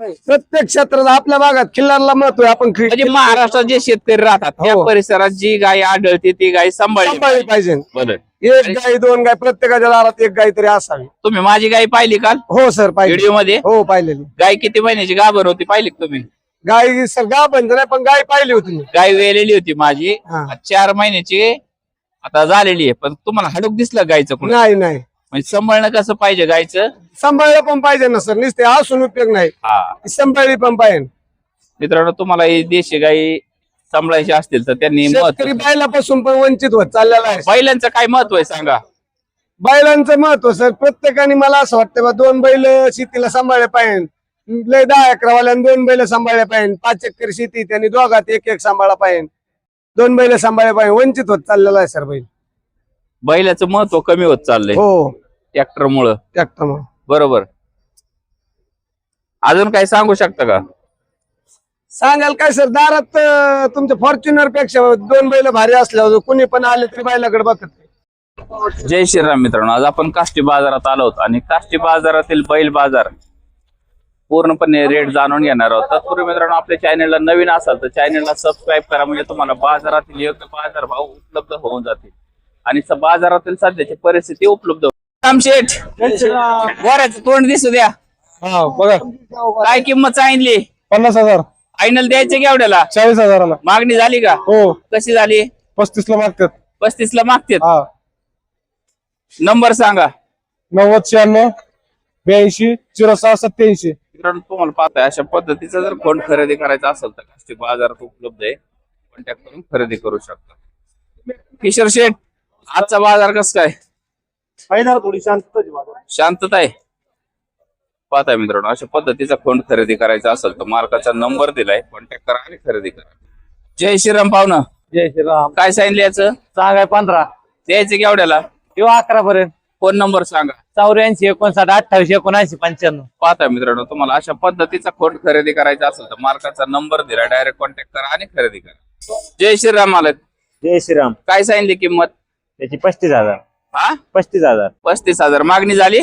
प्रत्येक क्षेत्रात आपल्या भागात खिल्लारला महत्त्व आहे. आपण म्हणजे महाराष्ट्रात जे शेतकरी राहतात त्या हो. परिसरात जी गाय आढळते ती गाय सांभाळली सांभाळली पाहिजे. बरं. एक गाय दोन गाय प्रत्येकाच्या दारात एक गाय तरी असावी. तुम्ही माझी गाय पाहिली काल? हो सर पाहिजे व्हिडिओमध्ये हो पाहिलेली. गाय किती महिन्याची गाभर होती पाहिली का तुम्ही? गाय सर गा बंद नाही पण गाय पाहिली होती मी. गाय वेलेली होती माझी. हा. चार महिन्याची आता झालेली आहे पण तुम्हाला हाडूक दिसलं गायचं कोण नाही नाही. म्हणजे सांभाळणं कसं पाहिजे गायचं? सांभाळलं पण पाहिजे ना सर नुसते असून उपयोग नाही. हा. सांभाळली पण पाहिजे. मित्रांनो तुम्हाला ही देशी गाई सांभाळायची असतील तर त्यांनी शेतकरी बैलापासून पण वंचित होत चाललेला आहे. बैलांचं काय महत्त्व आहे सांगा? बैलांचं महत्त्व सर प्रत्येकाने मला असं वाटतं बा दोन बैल शेतीला सांभाळले पाहिजे. लय दहा अकरावाल्यानं दोन बैल सांभाळले पाहिजे. पाच एकर शेती त्यांनी दोघात एक एक सांभाळला पाहिजे. दोन बैल सांभाळले पाहिजे वंचित होत चाललेला आहे सर बैल. बैलाचं महत्त्व कमी होत चाललंय. हो. ट्रॅक्टर मुळे. ट्रॅक्टर मग बरोबर. अजून काय सांगू शकता का? सांगाल काय सर दारात अं, तुमच्या फॉर्च्युनरपेक्षा दोन बैल भारी असल्यावर कुणी पण आले तरी बैलाकडे बघत नाही. जय श्रीराम मित्रांनो आज आपण काष्टी बाजारात आलो होतो आणि काष्टी बाजारातील बैल बाजार पूर्णपणे रेट जाणून घेणार आहोत. तत्पूर्वी मित्रांनो आपल्या चॅनलला नवीन असाल तर चॅनलला सबस्क्राईब करा. म्हणजे तुम्हाला बाजारातील योग्य बाजार भाव उपलब्ध होऊन जातील. आणि स- बाजारातील सध्याची परिस्थिती उपलब्ध गोऱ्याचं तोंड दिसू द्या. हा बघा. काय किंमत सांगितली? पन्नास हजार. फायनल द्यायचे की एवढ्याला? चाळीस हजाराला. मागणी झाली का? हो. कशी झाली? पस्तीस ला मागतात. पस्तीस ला मागतात? हा. नंबर सांगा. नव्वद शहाण्णव ब्याऐंशी झिरो सहा सत्याऐंशी मित्रांनो तुम्हाला पाहताय अशा पद्धतीचा जर कोण खरेदी करायचा असेल तर काष्टी बाजारात उपलब्ध आहे. कॉन्टॅक्ट करून खरेदी करू शकता. किशोर शेठ आजचा बाजार कस काय? फायदा थोडी शांतता शांतता आहे. पाहताय मित्रांनो अशा पद्धतीचा खोंड खरेदी करायचा असेल तर मार्काचा नंबर दिलाय कॉन्टॅक्ट करा आणि खरेदी करा. जय श्रीराम पाहुणं. जय श्रीराम. काय सांगितलं याचं सांगाय पंधरा. द्यायचं की एवढ्याला? किंवा अकरा पर्यंत. फोन नंबर सांगा? चौऱ्याऐंशी एकोणसाठ अठ्ठावीस एकोणऐंशी पंच्याण्णव. पाहताय मित्रांनो तुम्हाला अशा पद्धतीचा खोंड खरेदी करायचा असेल तर मार्काचा नंबर दिला डायरेक्ट कॉन्टॅक्ट करा आणि खरेदी करा. जय श्रीराम मालक. जय श्रीराम. काय सांगितली किंमत? त्याची पस्तीस हजार. हा? पस्तीस हजार. पस्तीस हजार. मागणी झाली?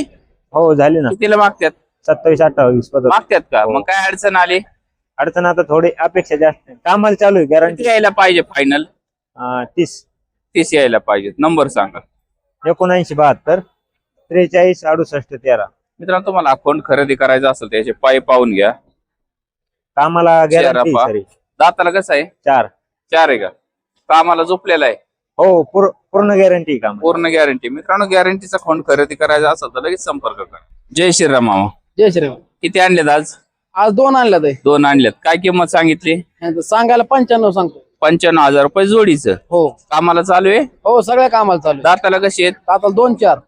हो झाली ना. कितीला मागतात सत्तावीस अठ्ठावीस मागतात का? मग काय अडचण आली? अडचण आता थोडी अपेक्षा जास्त आहे. कामाला चालू आहे किती गॅरंटी यायला पाहिजे फायनल तीस. तीस यायला पाहिजे नंबर सांगा. एकोणऐंशी बहात्तर त्रेचाळीस अडुसष्ट तेरा. मित्रांनो तुम्हाला अकाउंट खरेदी करायचं असेल त्याचे पाय पाहून घ्या. कामाला गॅरंटी पहा. सरी. दाताला कसं आहे? चार. चार आहे का? कामाला झोपलेला आहे. हो पूर- पूर्ण गॅरंटी काम पूर्ण गॅरंटी मित्रांनो गॅरंटीचा खोंड खरेदी करायचा असेल तर लगेच संपर्क करा. जय श्रीराम मामा. जय श्रीराम. किती आणलेत आज? आज दोन आणल्यात आहे. दोन आणलेत काय किंमत सांगितली? यांचं सांगायला पंच्याण्णव सांगतो. पंच्याण्णव हजार रुपये जोडीचं. हो. कामाला चालू आहे? हो सगळ्या कामाला चालू आहे. दाताला कशी आहेत? आता दोन चार.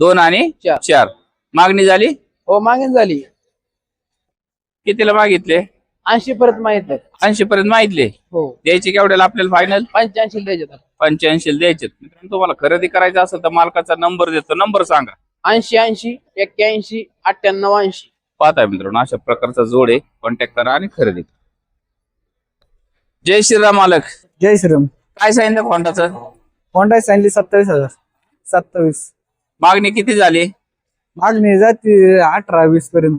दोन आणि चार. चार. मागणी झाली? हो मागीन झाली. कितीला मागितले? ऐंशी पर्यंत माहीत नाही ऐंशी पर्यंत मागितले? हो. द्यायचे केवढ्याला आपल्याला फायनल पंच्याऐंशी द्यायचे आता. पंच्याऐंशी द्यायचे मित्रांनो तुम्हाला खरेदी करायचं असेल तर मालकाचा नंबर देतो. नंबर सांगा. ऐंशी ऐंशी एक्क्याऐंशी अठ्ठ्याण्णव ऐंशी. पाहताय मित्रांनो अशा प्रकारचा जोड आहे. कॉन्टॅक्ट करा आणि खरेदी करा. जय श्रीराम मालक. जय श्रीराम. काय सांगितलं खोंडाचं होंडा सांगली सत्तावीस हजार. सत्तावीस. मागणी किती झाली? मागणी जाते अठरा वीस पर्यंत.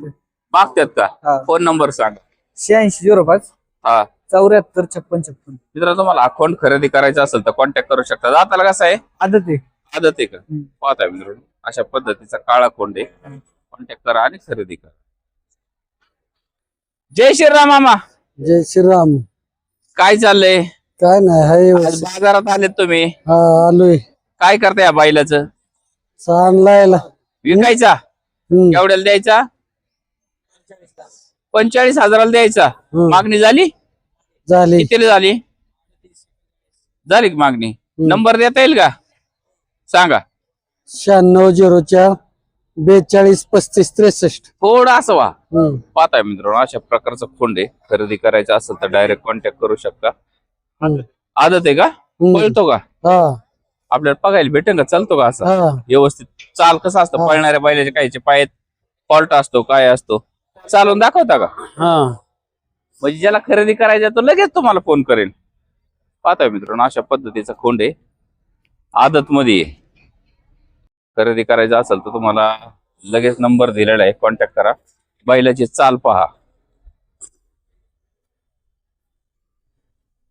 मागतात का? हा. फोन नंबर सांगा. शहाऐंशी झिरो पाच. हा. चौऱ्याहत्तर छप्पन छप्पन. मित्रांनो तुम्हाला अकाउंट खरेदी करायचं असेल तर कॉन्टॅक्ट करू शकता. दाताला कसं आहे? आदत आहे. आदत आहे का? हम्म. पाहताय मित्रांनो अशा पद्धतीचा काळा कोंड. आहे कॉन्टॅक्ट करा आणि खरेदी करा. जय श्रीराम मामा. जय श्रीराम. काय चाललंय? काय नाही हाय आज बाजारात आलेत तुम्ही. हा आलोय. काय करताय या बैलाचं लायला विकायचा? हम्म, एवढ्याला द्यायचा? पंचेचाळीस हजाराला द्यायचा. हम्म. मागणी झाली? झाली. कितीला झाली? झाली का मागणी? नंबर देता येईल का? सांगा. शहाण्णव झिरो चार बेचाळीस पस्तीस त्रेसष्ट. थोडं असं हम्म, पाहताय मित्रांनो अशा प्रकारचं फोन आहे. खरेदी करायचं असेल तर डायरेक्ट कॉन्टॅक्ट करू शकता. हम्म. आदत आहे का. पळतो का? हा. आपल्याला बघायला भेटेल का? चालतो का असं? हा. व्यवस्थित चाल कसं असतं. पळणाऱ्या बैलाचे कायचे पायात फॉल्ट असतो काय असतो? चालून दाखवता का? हा. म्हणजे ज्याला खरेदी करायचं तो लगेच तुम्हाला फोन करेल. पाहताय मित्रांनो अशा पद्धतीचा खोंड आहे. आदत मध्ये. खरेदी करायचं असेल तर तुम्हाला लगेच नंबर दिलेला आहे. कॉन्टॅक्ट करा. बैलाची चाल पहा.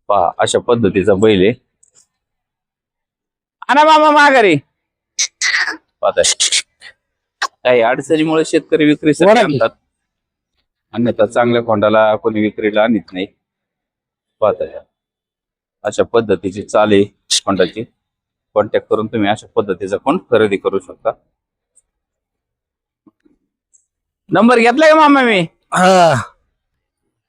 पहा अशा पद्धतीचा बैल आहे. आणा मामा माघारी. पाहताय. काही अडचणीमुळे शेतकरी विक्रीसाठी आणतात. अन्यथा चांगल्या खोंडाला कोणी विक्रीला आणत नाही. पाहताय अशा पद्धतीची चाल आहे खोंडाची. कॉन्टॅक्ट करून तुम्ही अशा पद्धतीचा कोण खरेदी करू शकता. नंबर घेतलाय का मामा मी? हा.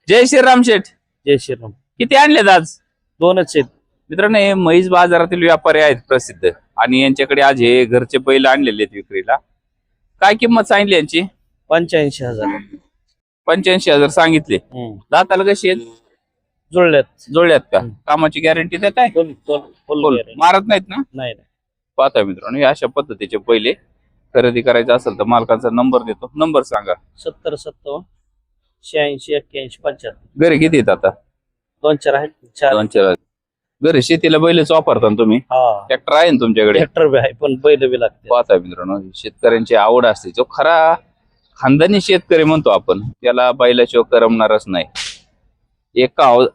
जय श्रीराम शेठ. जय श्रीराम. किती आणलेत आज? दोनच आहेत. मित्रांनो हे म्हैस बाजारातील व्यापारी आहेत प्रसिद्ध. आणि यांच्याकडे आज हे घरचे बैल आणलेले आहेत विक्रीला. काय किंमत सांगितली यांची? पंच्याऐंशी हजार. पंच्याऐंशी हजार सांगितले. दाताला कशी आहेत? जुळल्यात. जोडल्यात का? कामाची गॅरंटी देत आहे? फुल मारत नाहीत ना? नाही पाहता मित्रांनो हे अशा पद्धतीचे पहिले खरेदी करायचं असेल तर मालकाचा नंबर देतो. नंबर सांगा. सत्तर सत्तावन्न शहाऐंशी एक्क्याऐंशी पंच्याहत्तर. घरी किती येत आता? दोन चार आहेत चार. दोन चार घरी शेतीला बैलच वापरता ना तुम्ही? हा. ट्रॅक्टर आहे ना तुमच्याकडे? ट्रॅक्टर बी आहे पण बैल बी लागते पाहता मित्रांनो शेतकऱ्यांची आवड असते. जो खरा खानदानी शेतकरी म्हणतो आपण त्याला बैलाशिवाय करमणारच नाही. एका अव-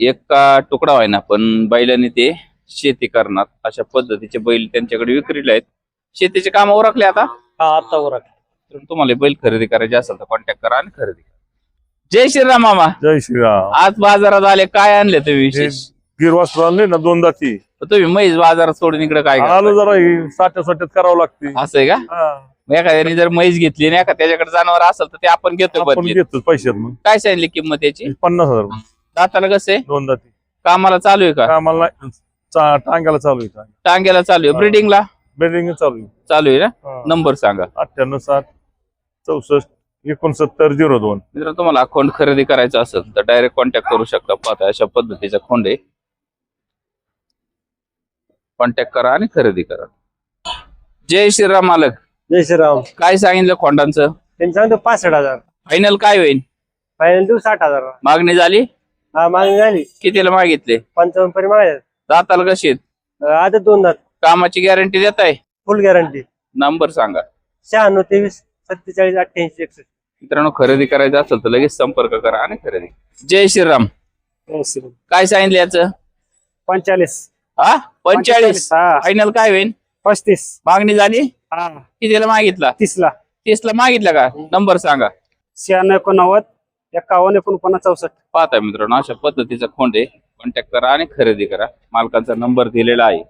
एका तुकडा आहे ना पण बैलाने ते शेती करणार अशा पद्धतीचे बैल त्यांच्याकडे विक्रीला आहेत. शेतीचे काम ओरखले आता? हा आता तर तुम्हाला बैल खरेदी करायचे असेल तर कॉन्टॅक्ट करा आणि खरेदी करा. जय श्रीराम मामा. जय श्रीराम. आज बाजारात आले काय आणले तुम्ही विशेष? गिरवास आणले ना दोन दाती तुम्ही म्हैस बाजारात सोडून इकडे काय आलो? जरा ही साठ्या साठ्यात करावं लागते. असं आहे का? हा. मग एखाद्याने जर म्हैस घेतली नाही का त्याच्याकडे जनावर असेल तर ते आपण घेतो आपण बदलीत. घेतो पैशात मग. काय सांगितली किंमत त्याची पन्नास हजार रुपये. दाताला कसं आहे? दोन दाती कामाला चालू आहे का? चा- टांग्याला चालू आहे टांग्याला चालू आहे. हा. ब्रिडिंगला? बिल्डिंग चालू आहे. चालू आहे ना? हा. नंबर सांगा. अठ्ठ्याण्णव सात चौसष्ट एकोणसत्तर झिरो दोन. मित्र तुम्हाला अकाउंट खरेदी करायचा असेल तर डायरेक्ट कॉन्टॅक्ट करू शकता. पाहता अशा पद्धतीचा खोंड आहे. कॉन्टॅक्ट करा आणि खरेदी करा. जय श्रीराम मालक. जय श्रीराम. काय सांगितलं खोंडांचं? त्यांचं सांगतो पासष्ट हजार. फायनल काय होईल? फायनल देऊ साठ हजार. मागणी झाली? हा मागणी झाली. कितीला मागितले? पंचावन्न पर्यंत मागायचं दाताला कशी आहेत? आता दोन दात. कामाची गॅरंटी देत आहे? फुल गॅरंटी नंबर सांगा. शहाण्णव तेवीस सत्तेचाळीस अठ्ठ्याऐंशी एकसष्ट. मित्रांनो खरेदी करायचं असेल तर लगेच संपर्क करा आणि खरेदी. जय श्रीराम. काय सांगितलं याचं? पंचाळीस हा? पंचेचाळीस. हा फायनल काय होईल पस्तीस. मागणी झाली? हा. कितीला मागितला? तीसला. तीसला मागितला का? नंबर सांगा. शहाण्णव एकोणनव्वद एकावन्न एकोणपन्नास चौसष्ट. पाहता मित्रांनो अशा पद्धतीचा खोंड आहे कॉन्टॅक्ट करा आणि खरेदी करा. मालकाचा नंबर दिलेला आहे.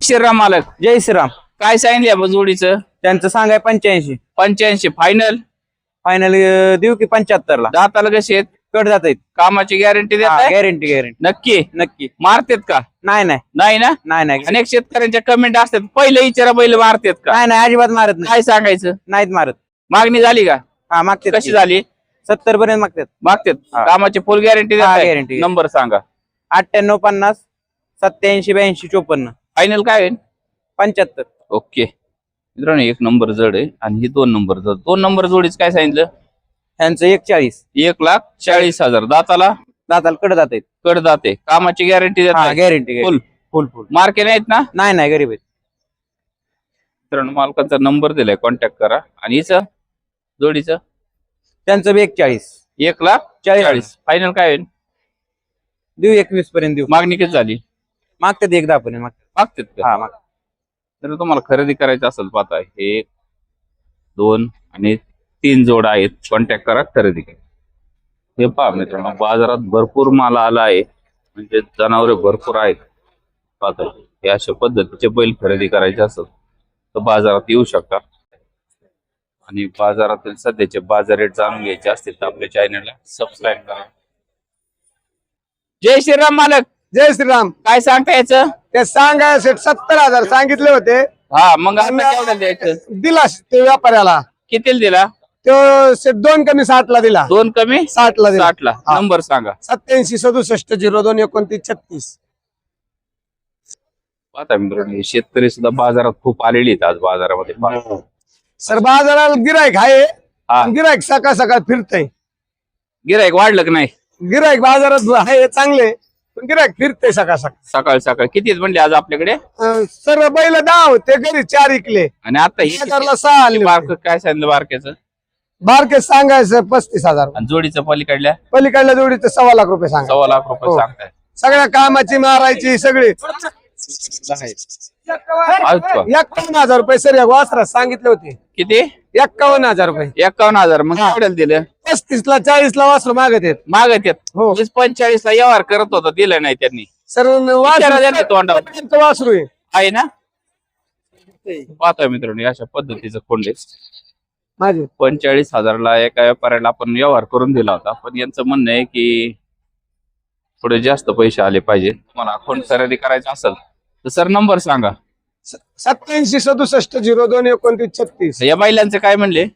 श्रीराम मालक. जय श्रीराम. काय सांगितले जोडीचं? त्यांचं सांगाय पंच्याऐंशी. पंच्याऐंशी. फायनल फायनल देऊ की पंच्याहत्तर ला दाताला कसे आहेत? कट जात आहेत. कामाची गॅरंटी देत गॅरंटी गॅरंटी नक्की? नक्की. मारतेत का? नाही नाही. नाही ना? नाही नाही. अनेक शेतकऱ्यांच्या कमेंट असतात पहिले विचारा बैल मारतेत का? नाही नाही अजिबात मारत नाही. काय सांगायचं? नाहीत मारत. मागणी झाली का? हा मागते कशी झाली? सत्तर पर्यंत मागतात. मागतेत. कामाची फुल गॅरंटी guarantee. नंबर सांगा. अठ्ठ्याण्णव पन्नास सत्याऐंशी ब्याऐंशी चोपन्न. फायनल काय होईल? पंच्याहत्तर. ओके. मित्रांनो एक नंबर जड आहे आणि ही दोन नंबर जड. दोन नंबर जोडीच काय सांगितलं? त्यांचं एक चाळीस. एक लाख चाळीस हजार. दाताला? दाताला कट जात आहेत. कड जाते कामाची गॅरंटी देत गॅरंटी फुल फुल फुल मार्के नाहीत ना? नाही नाही गरीब आहेत. मित्रांनो मालकाचा नंबर दिलाय. कॉन्टॅक्ट करा. आणि हिचं? जोडीचं? त्यांचं बी एक चाळीस. एक लाख चाळीस चाळीस. फायनल काय होईल? देऊ एकवीस पर्यंत देऊ. मागणी किती झाली? मागतात एक दहा पर्यंत मागतात. मागतेत का? हा माग तर तुम्हाला खरेदी करायचं असेल पाहता. हे एक दोन आणि तीन जोड आहेत कॉन्टॅक्ट करा खरेदी करा. हे पहा मित्रांनो बाजारात भरपूर माल आला आहे. म्हणजे जनावरे भरपूर आहेत. पाहता हे अशा पद्धतीचे बैल खरेदी करायचे असेल तर बाजारात येऊ शकता. आणि बाजारातील सध्याचे बाजार रेट जाणून घ्यायचे असतील तर आपल्या चॅनलला सबस्क्राईब करा. जय श्रीराम मालक. जय श्रीराम. काय सांगता याचं? ते सांगा सत्तर हजार सांगितले होते. हा मग आता केवढं द्यायचं? दिला ते व्यापाऱ्याला. कितीला दिला? तो दोन कमी साठ ला दिला. दोन कमी साठ ला दिला. साठ ला हा. नंबर सांगा. सत्याऐंशी सदुसष्ट झिरो दोन एकोणतीस छत्तीस. पाहता मित्रांनो हे शेतकरी सुद्धा बाजारात खूप आलेले आहेत आज बाजारामध्ये. पहा. सर बाजाराला गिरायक आहे. हा. गिरायक सकाळ सकाळ फिरतय. गिराईक वाढलं की नाही? गिरायक बाजारात आहे चांगले. पण गिरायक फिरतय सकाळ सकाळ. सकाळ सकाळ. किती आहेत म्हणले आज आपल्याकडे? अं, सर बैल दहा होते घरी चार इकले. आणि आता ही बाजारला सहा आले बारक काय सांगितलं बारक्याचं? बारके सांगायचं पस्तीस हजार आणि जोडीचं पलीकडल्या पलीकडल्या जोडीचं सव्वा लाख रुपये सांगा सव्वा लाख रुपये हो. सांगताय. सगळ्या कामाची मारायची सगळी. आहेत का? एक्कावन्न हजार रुपये सर या वासरात सांगितले होते. किती? एक्कावन्न हजार रुपये. एकावन्न हजार. मग केवढ्याला दिलं पस्तीस ला चाळीस ला वासरू मागत आहेत. मागत येत हो. वीस पंचेचाळीस ला व्यवहार करत होता दिलं नाही त्यांनी. सर विचारा त्यांनी तोंडावर. वासरू वासरू आहे. आहे ना? पाहतोय मित्रांनो अशा पद्धतीचं कोंडे माझे. पंचेचाळीस हजारला एका व्यापाऱ्याला आपण व्यवहार करून दिला होता. पण यांचं म्हणणं आहे की थोडे जास्त पैसे आले पाहिजे. तुम्हाला अकाउंट खरेदी करायचं असेल तर सर नंबर सांगा. सत्याऐंशी सदुसष्ट झिरो दोन एकोणतीस छत्तीस. या महिलांचे काय म्हणले?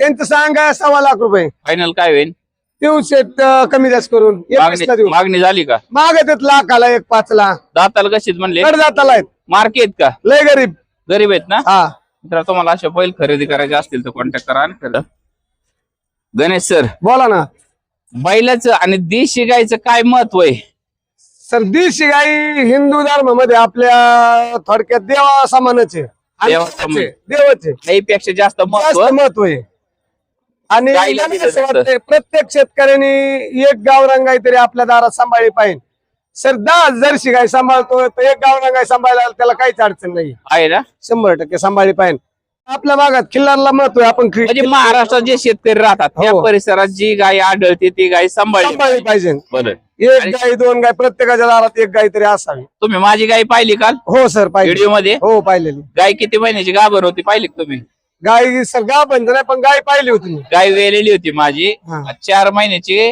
त्यांचं सांगा सव्वा लाख रुपये. फायनल काय होईल? देऊ शेत अं, कमी जास्त करून. मागणी देऊ. मागणी झाली का? मागत लाखाला एक पाचला. दाताल कशीच म्हणले? कडदाताला आहेत. मार्के आहेत का? लय गरीब. गरीब आहेत ना? हा. मित्र तुम्हाला अशा बैल खरेदी करायचे असतील तर कॉन्टॅक्ट करा आणि करा गणेश सर बोला ना. बैलाचं आणि देशी गायचं काय महत्त्व आहे? सर देशी गाई हिंदू धर्मामध्ये आपल्या थोडक्यात देवा समानच आहे देवासमान. देवाचे. गाईपेक्षा जास्त महत्त्व? जास्त महत्त्व आहे. आणि गाईला. वाटतंय, प्रत्येक शेतकऱ्याने एक गावरान गाय तरी आपल्या दारात सांभाळली पाहिजे. सर दहा जर्शी गाय सांभाळतो तर एक गावरान गाय सांभाळायला त्याला काहीच अडचण नाही. आहे ना? शंभर टक्के सांभाळली पाहिजे. आपल्या भागात खिल्लारला महत्त्व आहे आपण खि- म्हणजे महाराष्ट्रात जे शेतकरी राहतात त्या हो. परिसरात जी गाय आढळते ती गाय सांभाळली सांभाळली पाहिजे. बरं. एक गाय दोन गाय प्रत्येकाच्या दारात एक गाय तरी असावी. तुम्ही माझी गाय पाहिली काल? हो सर पाहिजे व्हिडिओमध्ये हो पाहिलेली. गाय किती महिन्याची गाभर होती पाहिली का तुम्ही? गाय सर बंद नाही पण गाय पाहिली होती मी. गाय वेलेली होती माझी. हा. चार महिन्याची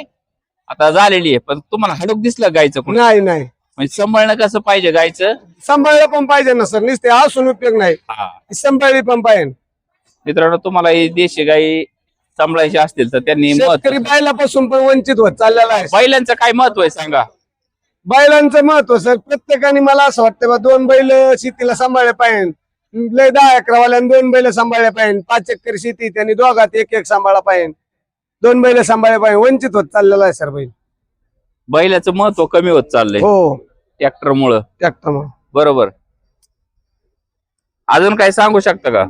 आता झालेली आहे पण तुम्हाला हडूक दिसलं गायचं कोण नाही नाही. म्हणजे सांभाळणं कसं पाहिजे गायचं? सांभाळलं पण पाहिजे ना सर नुसते असून उपयोग नाही. हा. सांभाळली पण पाहिजे. मित्रांनो तुम्हाला ही देशी गाई सांभाळायची असतील तर त्यांनी शेतकरी बैलापासून पण वंचित होत चाललेला आहे. बैलांचं काय महत्त्व आहे सांगा? बैलांचं महत्त्व सर प्रत्येकाने मला असं वाटतं बा दोन बैल शेतीला सांभाळले पाहिजे. लय दहा अकरावाल्यानं दोन बैल सांभाळले पाहिजे. पाच एकर शेती त्यांनी दोघात एक एक सांभाळला पाहिजे. दोन बैल सांभाळले पाहिजे. वंचित होत चाललेला आहे सर बैल. बैलाचं महत्त्व कमी होत चाललंय. हो. ट्रॅक्टर मुळे. ट्रॅक्टर मग बरोबर. अजून काय सांगू शकता का?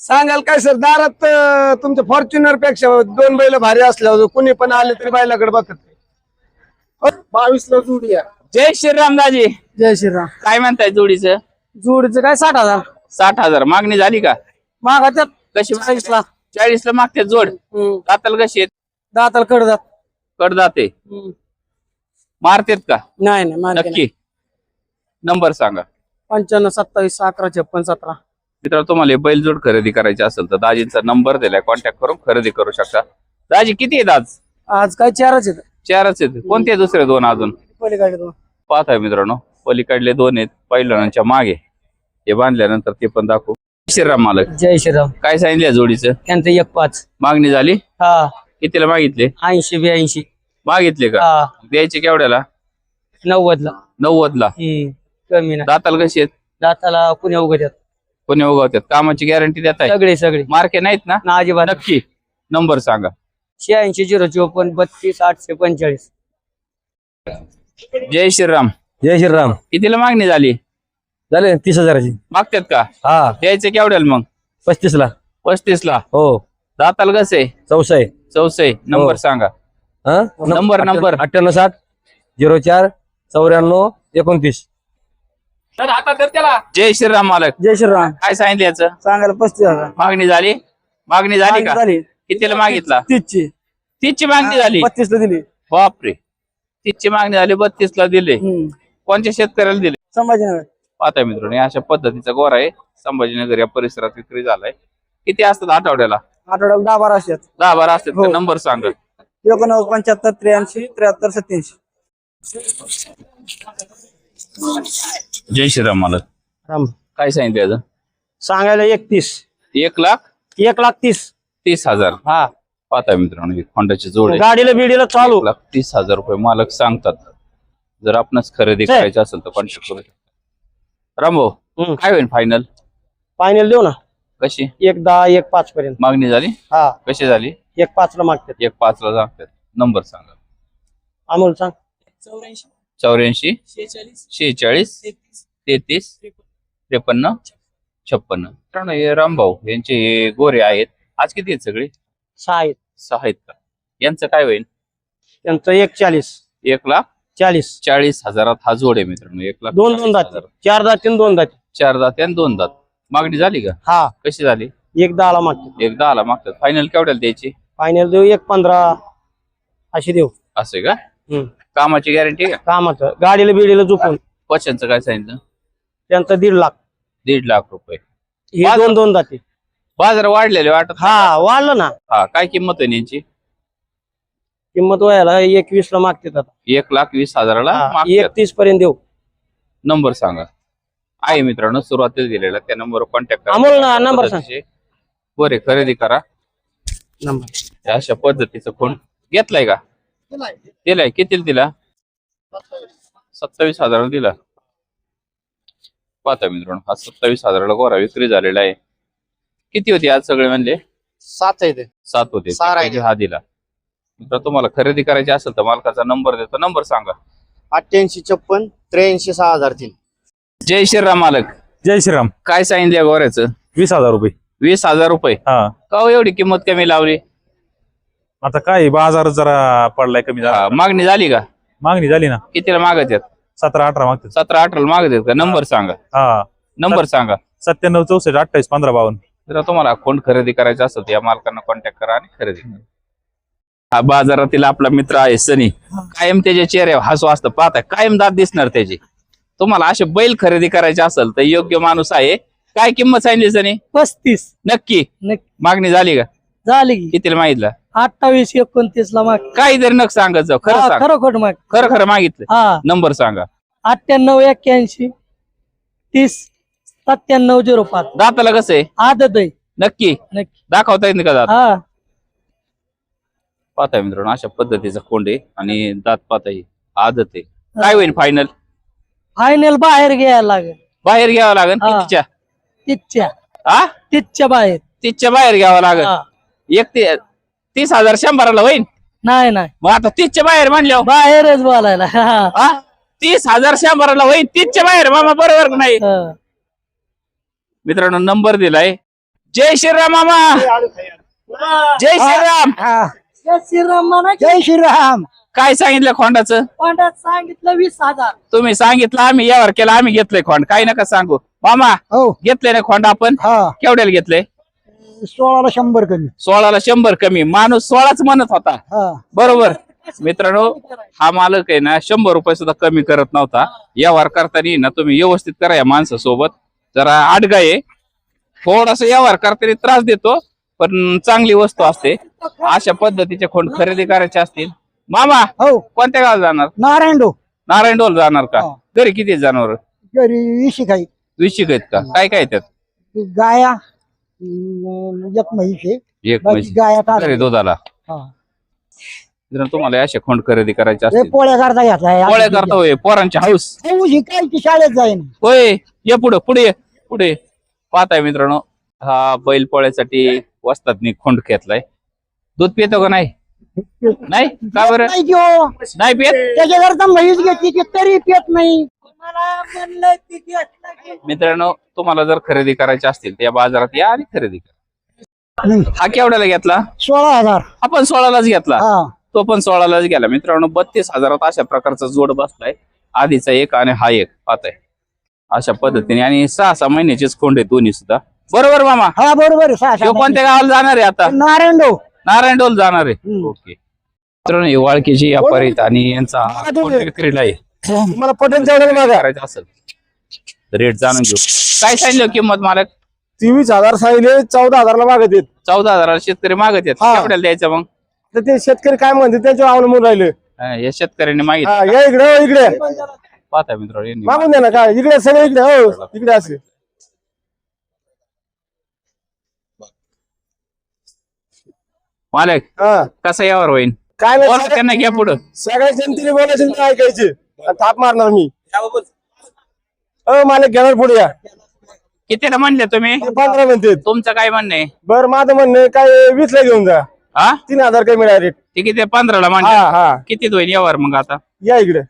सांगाल काय सर? दारात अं, तुमच्या फॉर्च्युनरपेक्षा दोन बैल भारी असल्यावर कुणी पण आले तरी बैलाकडे बघत बावीस ला जोडी. जय श्रीराम दाजी. जय श्रीराम. काय म्हणताय जोडीचं? जोडीचं काय साठ हजार? साठ हजार. मागणी झाली का? मागा त्यात कशी? चाळीस ला चाळीस ला मागते जोड. हम्म. दाताल कशी आहेत? दाताला कडदात कडदाते मारतेत का? नाही नाही. नक्की. नंबर सांगा. पंच्याण्णव सत्तावीस अकरा छप्पन सतरा. मित्रांनो तुम्हाला हे बैलजोड खरेदी करायची असेल तर दाजींचा नंबर दिलाय. कॉन्टॅक्ट करून खरेदी करू शकता. दाजी किती आहेत आज? आज काय चारच आहेत. चारच आहेत. कोणते दुसरे दोन अजून? पलीकडे दोन. पाहताय मित्रांनो पलीकडले दोन आहेत. पहिल्याच्या मागे. हे बांधल्यानंतर ते पण दाखवू. श्रीराम मालक. जय श्रीराम. काय सांगितलं जोडीचं? त्यांचं एक पाच. मागणी झाली? हा. कितीला मागितले? ऐंशी ब्याऐंशी. मागितले का? हा. द्यायचे केवढ्याला? नव्वद ला नव्वद ला कमी नाही. दाताल कशी आहेत? दाताला पुण्या उघड्यात कोणी उगवतात कामाची गॅरंटी देत आहे? सगळे सगळे. मार्के नाहीत ना? ना अजिबात. नक्की. नंबर सांगा. शहाऐंशी झिरो चोपन्न बत्तीस आठशे पंचेचाळीस. जय श्रीराम. जय श्रीराम. कितीला मागणी झाली? झाले तीस हजाराची. मागतात का? हा. द्यायचे केवढ्याला मग? पस्तीस ला पस्तीस ला हो. दाताल कसे चौसा आहे? चौसे नंबर हो. सांगा. हा? Number, number. अठ्ठ्याण्णव साठ झिरो चार चौऱ्याण्णव एकोणतीस. जय श्रीराम मालक. जय श्रीराम. काय सांगितलं याचं? सांगायला पस्तीस हजार. मागणी झाली? मागणी झाली का? झाली. कितीला मागितला? तीसची. तीसची मागणी झाली. बत्तीस ला दिली. बापरे. तीसची मागणी झाली बत्तीस ला दिले. कोणत्या शेतकऱ्याला दिले? संभाजीनगर. पाहताय मित्रांनो या अशा पद्धतीचा गोरा आहे. संभाजीनगर या परिसरात विक्री झालाय. किती असतात आठवड्याला? आठवड्याला दहा बारा असतात. दहा बारा असतात हो. नंबर सांगा. एकोणनव्वद पंच्याहत्तर त्र्याऐंशी त्र्याहत्तर सत्याऐंशी. जय श्रीराम मालक. राम. काय सांगितलं याचं सांगायला एकतीस. एक लाख? एक लाख तीस. तीस हजार. हा. पाहताय मित्रांनो ही होंडाची जोड आहे. गाडीला बिडीला चालू. एक लाख तीस हजार रुपये मालक सांगतात. जर आपणच खरेदी. करायची असेल तर कॉन्टॅक्ट करू शकता. रामभाऊ हम्म. काय होईल फायनल फायनल देऊ ना. कशी? एक दहा एक पाच पर्यंत. मागणी झाली? हा. कशी झाली? एक पाच ला मागतात. एक पाच ला सांगतात नंबर सांगा. अमोल सांग. चौऱ्याऐंशी शेहेचाळीस तेहतीस त्रेपन्न. छप्पन्न. मित्रांनो हे रामभाऊ यांचे हे गोरे आहेत. आज किती आहेत सगळे? सहा आहेत. सहा आहेत का? यांचं काय होईल? त्यांचं एक चाळीस. एक लाख चाळीस. चाळीस हजारात हा जोड आहे मित्रांनो एक लाख दोन दोन चाळीस दाते हजार. चार दाते आणि दोन दाते. चार दात आणि दोन दात. मागणी झाली का? हा. कशी झाली? एक दहाला मागते एक दहाला मागतात. फायनल केवढ्याला द्यायची? फायनल देऊ एक पंधरा अशी देऊ. असे का? हम्म. कामाची गॅरंटी का? कामाचं. गाडीला बिडीला झुकून क्वेश्चनचं काय सांगितलं? त्यांचं दीड लाख. दीड लाख रुपये. हे दोन दोन दाते. बाजार वाढलेले वाटत हा वाढलं ना. हा काय किंमत आहे यांची किंमत व्हायला एकवीस ला मागते आता. एक लाख वीस हजाराला मागतात. एकतीस पर्यंत देऊ. नंबर सांगा. आहे मित्रांनो सुरुवातीला दिलेला त्या नंबरवर कॉन्टॅक्ट अमोल ना, number सांग. बरे खरेदी करा. नंबर. अशा पद्धतीचं फोन घेतलाय का? दिलाय. कितीला दिला? सत्तावीस हजार दिला. पाहता मित्रांनो हा सत्तावीस हजाराला गोरा विक्री झालेला आहे. किती होती आज सगळे म्हणले? सात आहे ते. सात होते. सहा राहिले. हा दिला. मित्र तुम्हाला खरेदी करायची असेल तर मालकाचा नंबर देतो. नंबर सांगा. अठ्ठ्याऐंशी छप्पन त्र्याऐंशी सहा हजार तीन. जय श्रीराम मालक. जय श्रीराम. काय सांगितलं गोऱ्याचं? वीस हजार रुपये. वीस हजार रुपये. हा. का हो एवढी किंमत कमी लावली? आता काय बाजार जरा पडलाय कमी हा, झाला मागणी झाली का? मागणी झाली ना. कितीला मागत आहेत सतरा अठरा मागते सतरा अठराला मागत आहेत का? नंबर सांगा. हा. नंबर सांगा. सत्त्याण्णव चौसष्ट अठ्ठावीस पंधरा बावन्न. जर तुम्हाला अकाउंट खरेदी करायचं असेल तर या मालकांना कॉन्टॅक्ट करा आणि खरेदी करा. हा बाजारातील आपला मित्र आहे सनी. कायम त्याच्या चेहऱ्यावर हसू असतं पाहता कायम दात दिसणार त्याची. तुम्हाला असे बैल खरेदी करायचे असेल तर योग्य माणूस आहे. काय किंमत सांगितली सनी? पस्तीस. नक्की? नक्की. मागणी झाली का? झाली. की कितीला मागितलं? अठ्ठावीस एकोणतीस ला माग काहीतरी नक सांगत जाऊ खरं सांग. खरं खोट माग खरं खरं मागितलं. हा. नंबर सांगा. अठ्ठ्याण्णव एक्क्याऐंशी तीस सत्त्याण्णव झिरो पाच. दाताला कसं आहे? आदत आहे. नक्की? नक्की. दाखवता येत नाही का दात? हा. पाहताय मित्रांनो अशा पद्धतीचा कोंड आहे आणि दात पाहताय आदत आहे. काय होईल फायनल फायनल बाहेर घ्यायला लागेल. बाहेर घ्यावं लागेल हा. कितीच्या तिथच्या हा तिथच्या बाहेर. तीसच्या बाहेर घ्यावं लागेल. हा. एक ते तीस हजार शंभराला होईल नाही नाही. मग आता तीसच्या बाहेर म्हणल्यावर? बाहेरच बोलायला. हा. हा तीस हजार शंभराला होईल तीसच्या बाहेर मामा बरोबर का नाही? हा. मित्रांनो नंबर दिलाय. जय श्रीराम मामा. जय श्रीराम. जय श्रीराम म्हणा जय श्रीराम. काय सांगितलं खोंडाचं? कोंडात सांगितलं वीस हजार. तुम्ही सांगितलं आम्ही यावर केलं आम्ही घेतलंय खोंड. काही नका सांगू. मामा हो. घेतलंय ना खोंड आपण? हा. केवढ्याला घेतलंय? सोळाला शंभर कमी. सोळाला शंभर कमी. माणूस सोळाच म्हणत होता. हा. बरोबर. मित्रांनो हा मालक आहे ना शंभर रुपये सुद्धा कमी करत नव्हता. व्यवहार करताना ना तुम्ही व्यवस्थित करा या माणसासोबत. जरा आडगा आहे. थोडासा व्यवहार करताना त्रास देतो. पण चांगली वस्तू असते. अशा पद्धतीचे खोंड खरेदी करायचे असतील. मामा हो. कोणत्या गावात जाणार? नारायण नारायण डोल जाणार का? हो. घरी किती जनावर? घरी काही विशिक आहेत. का? काय काय त्यात? गाया अं, एक म्हैस एक बाकी म्हशी. गाया घरी टाक दुधाला? हा. जर तुम्हाला असे खोंड खरेदी करायचे असतील. पोळ्या करता घ्यायचा पोळ्या करता होय पोरांची हाऊस. काय ती शाळेत जाईन. होय ये पुढे पुढे ये पुढे पाहताय मित्रांनो हा बैल पोळ्यासाठी वस्तादनी खोंड घेतलाय. दूध पितो का नाही? नाही? का बरं? नाही पित? त्याच्याकरता म्हैस घेतली तरी पेत नाही. मित्रांनो तुम्हाला जर खरेदी करायची असतील तर या बाजारात या आणि खरेदी करा. नाही. हा केवढ्याला घेतला? सोळा हजार. आपण सोळालाच घेतला. हा. तो पण सोळालाच गेला. मित्रांनो बत्तीस हजारात अशा प्रकारचा जोड बसलाय. आधीचा एक आणि हा एक. पाहताय. अशा पद्धतीने. आणि सहा सहा महिन्याचेच खोंड आहे दोन्ही सुद्धा. बरोबर मामा? हा बरोबर आहे, सहा तो सहा कोणत्या गावाला जाणार आहे आता? नारायण नारायण डोल जाणार आहे. ओके. मित्रांनो हे वाळकीची व्यापारी आहेत आणि यांचा विक्रीला आहे? मला करायचं असेल. रेट जाणून घेऊ. काय सांगितलं किंमत मालक? तेवीस हजार सांगितले चौदा हजारला मागत आहेत. चौदा हजाराला शेतकरी मागत हा. केवढ्याला द्यायचं मग? तर ते शेतकरी काय म्हणते त्याच्यावर अवलंबून राहिले. हा, या शेतकऱ्यांनी मागितलं. हा या इकडे हो, इकडे. पाहता मित्रांनो यांनी. मागून द्या ना काय? इकडे सगळे इकडे हो इकडे असे. मालक हा. कसा यावर होईल काय नाही त्यांना घ्या पुढं. सगळ्या जनतेने बोलायचे आणि ऐकायचे. आणि थाप मारणार मी. अ मालक घेणार पुढे या. कितीला म्हणले तुम्ही? ते पंधरा म्हणते. तुमचं काय म्हणणं आहे? बरं माझं म्हणणं आहे, काय वीस ला घेऊन जा. हा? तीन हजार कमी डायरेक्ट ते किती पंधराला हा म्हणले. हा किती होईल यावर मग आता? या इकडे.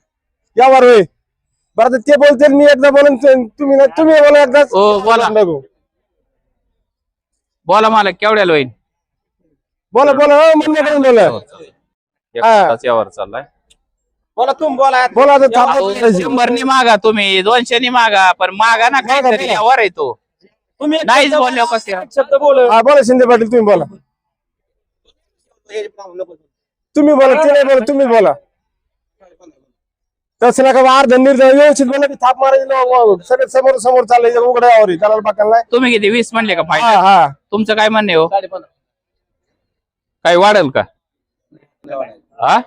या वर होय. बरं आता ते बोलते मी एकदा बोलून तुम्ही ना तुम्ही बोला एकदाच ओ बोला. बोला. मालक केवढ्याला होईल बोला बोला हो, म्हणण्याकडून बोला. एक हा. तास यावर चाललाय. बोला तुम्ही बोला. बोला आता. शंभरनी मागा तुम्ही दोनशेनी मागा पण मागा ना काहीतरी बोला. यावर येतो तुम्ही एक नाहीच शब्द- बोललो कसं? एक शब्द बोल. हा बोला शिंदे पाटील तुम्ही बोला. तुम्ही बोला ते नाही बोला तुम्ही बोला. तसं नका अर्ध निर्णय व्यवस्थित बोला की थाप मारायची ना, वा- वा. सगळे समोर समोर चाललंय उघड्यावर आहे. त्याला बाकाला नाही तुम्ही किती वीस म्हणले का हा फायनल हा. तुमचं काय म्हणणे हो? काही वाढेल का हा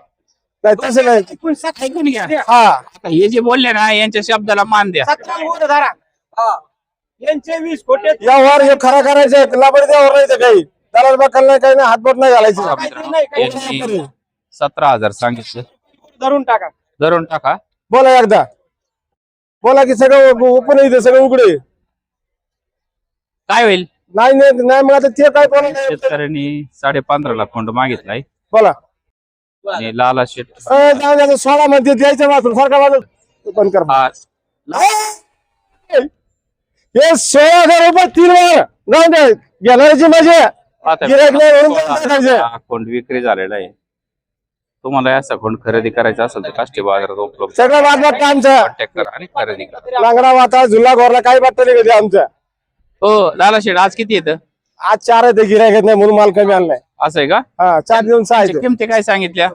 नाही तसं नाही ऐकून घ्या हा आता हे जे बोलले ना यांच्या शब्दाला मान द्या सतरा बोल धरा हा. यांचे वीस खोटे यावर हे खरा करायचं लाबड द्यावर नाही काही त्याला बाकाला नाही काही नाही हातबोट नाही घालायचं सतरा हजार सांगितलं धरून टाका धरून टाका बोला एकदा बोला की सगळं ओपन इथे सगळं उघडे काय होईल नाही नाही नाही मग आता ते काय नाही. शेतकऱ्यांनी साडे पंधराला खोंड मागितलाय. बोला. आणि लाला शेट अं, जाऊ द्या, सोळा मध्ये द्यायचं वाचून सारखा वाजून बंद कर. हा. हे सोळा हजार रुपये तीन वर जाऊ दे घेणाऱ्याची मजा आता गिऱ्हाईक नाही म्हणून बंद टाकायचं. हा खोंड विक्री झालेला आहे. तुम्हाला असा खोंड खरेदी करायचा असेल तर काष्टी बाजारात उपलब्ध. सगळं वाजवा आमचं. कॉन्टॅक्ट करा आणि खरेदी करा. लांगडा वाता झुला गोरला काही वाटत नाही कधी आमचं. हो लाला शेठ आज किती येतं आज चार आहे ते गिरायक नाही म्हणून माल कमी आणलाय. असं आहे का? हा चार देऊन सहा आहेत. किमती काय सांगितल्या?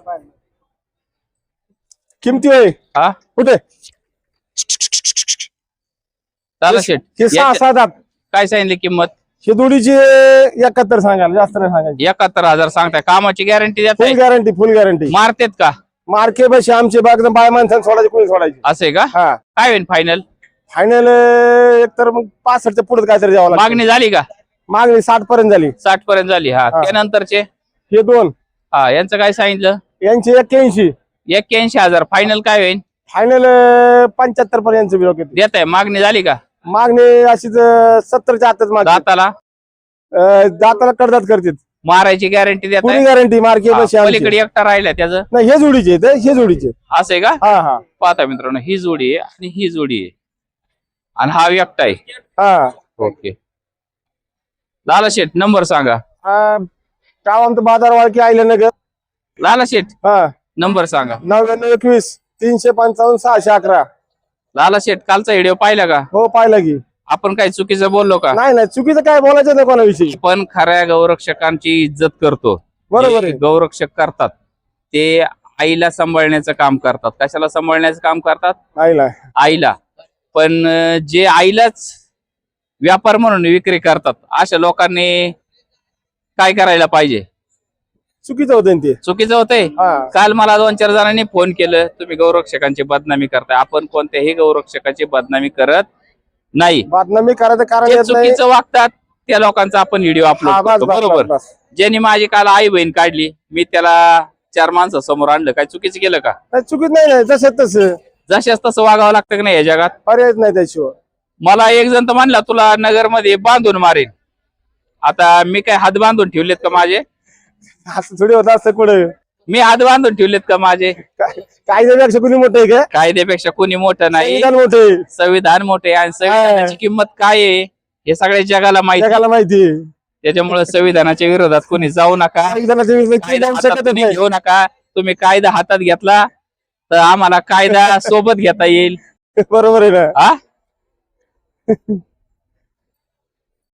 किमती होय? हा? कुठे? लाला शेठ हे सहा याच्या- सात आठ. काय सांगितली किंमत? हे दोडीची एकाहत्तर सांगायला जास्त नाही सांगायची. एकाहत्तर हजार सांगताय. कामाची guarantee full guarantee full guarantee मारतेत का? मार्के बशी आमचे बाग बाय माणसाने सोडायची कोणी सोडायची. असं आहे का? हा. काय होईल फायनल फायनल एक तर मग पासष्टच्या पुढे काहीतरी द्यावं लागतं. मागणी झाली का? मागणी साठ पर्यंत झाली. साठ पर्यंत झाली हा. हा. त्यानंतरचे? हे दोन. हा यांचं काय सांगितलं? यांचे एक्क्याऐंशी. एक्क्याऐंशी हजार. फायनल काय होईल फायनल पंच्याहत्तर पर्यंत येते देत आहे. मागणी झाली का? मागणी अशीच अं, सत्तरच्या आतच मागणी. दाताला? अं, दाताला कडदात करतात मारायची गॅरंटी देत पुरी आहे? गॅरंटी मार्के बशी आमची. पलीकडे एकटा राहिला त्याचं? नाही हे जोडीचे आहेत, हे जोडीचे असं आहे का? हा हा. पाहता मित्रांनो ही जोडी आहे आणि ही जोडी आहे. आणि हा एकटा आहे. हा. ओके. लाला शेठ नंबर सांगा. हा, गाव आमचं बाजार वाळकी आयलं नगर लाला शेठ हा. नंबर सांगा. नव्याण्णव एकवीस तीनशे पंचावन्न सहाशे अकरा. लाला शेठ कालचा व्हिडिओ पाहिला का? हो पाहिलं की. आपण काही चुकीचं बोललो का? नाही नाही चुकीचं काय बोलायचं नाही कोणाविषयी. पण खऱ्या गौरक्षकांची इज्जत करतो. बरोबर जे आहे. गौरक्षक करतात ते आईला सांभाळण्याचं काम करतात. कशाला सांभाळण्याचं काम करतात? नाही नाही आईला. पण जे आईलाच व्यापार म्हणून विक्री करतात अशा लोकांनी काय करायला पाहिजे? चुकीचं होतं ते. चुकीचं होतंय? हा. काल मला दोन चार जणांनी फोन केलं तुम्ही गौरक्षकांची बदनामी करताय. आपण कोणत्याही गौरक्षकाची बदनामी करत नाही. बातमी करायचं कारण जे येत नाही चुकीचं वागतात त्या लोकांचा आपण व्हिडिओ हा, अपलोड बस, करतो बस, बरोबर? बस, बस. ज्यांनी माझी काल आई बहीण काढली मी त्याला चार माणसं समोर आणलं. काय चुकीचं केलं का? नाही, चुकीत नाही नाही जसं तसं जशाच तसं वागावं लागतं का नाही या जगात? पर्यायच नाही त्याशिवाय मला एक जण तर म्हणला तुला नगरमध्ये बांधून मारेन. आता मी काय हात बांधून ठेवलेत का माझे? असं थोडी होत असतं कुठं? मी हात बांधून ठेवलेत का माझे? काही पेक्षा कुणी मोठं आहे का? कायद्यापेक्षा कोणी मोठं नाही. संविधान मोठे आहे. संविधान मोठे आणि संविधानाची किंमत काय आहे? हे सगळ्या जगाला माहिती. जगाला माहिती आहे. त्याच्यामुळे संविधानाच्या विरोधात कोणी जाऊ नका. विरुद्ध कायदा जाऊ हातात शकतच कोणी नाही. घेऊ नका. तुम्ही कायदा हातात घेतला तर आम्हाला कायदा सोबत घेता येईल. बरोबर आहे ना? हा?